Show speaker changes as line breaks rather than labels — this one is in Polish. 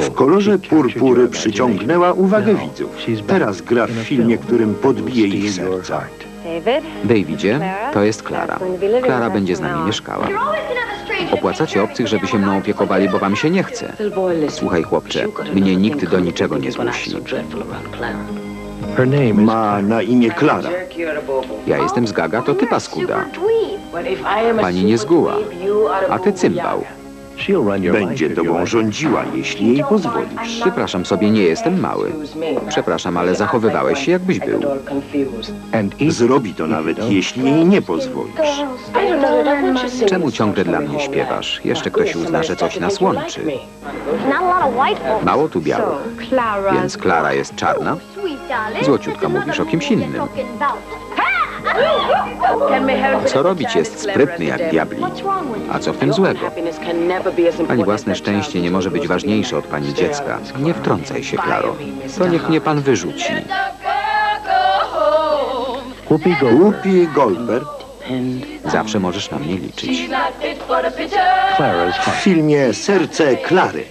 W kolorze purpury przyciągnęła uwagę widzów. Teraz gra w filmie, którym podbije ich serca.
David?
Davidzie, to jest Klara. Klara będzie z nami mieszkała. Opłacacie obcych, żeby się mną opiekowali, bo wam się nie chce. Słuchaj, chłopcze, mnie nikt do niczego nie zmusi.
Ma na imię Klara.
Ja jestem z Gaga, to ty paskuda. Pani nie zguła, a ty cymbał.
Będzie tobą rządziła, jeśli jej pozwolisz.
Przepraszam sobie, nie jestem mały. Przepraszam, ale zachowywałeś się jakbyś był.
Zrobi to nawet, jeśli jej nie pozwolisz.
Czemu ciągle dla mnie śpiewasz? Jeszcze ktoś uzna, że coś nas łączy. Mało tu białych. Więc Klara jest czarna? Złociutka, mówisz o kimś innym. Co robić jest sprytny jak diabli. A co w tym złego? Pani własne szczęście nie może być ważniejsze od pani dziecka. Nie wtrącaj się, Klaro. To niech mnie pan wyrzuci.
Whoopi Goldberg
Zawsze możesz na mnie liczyć.
w filmie Serce Klary.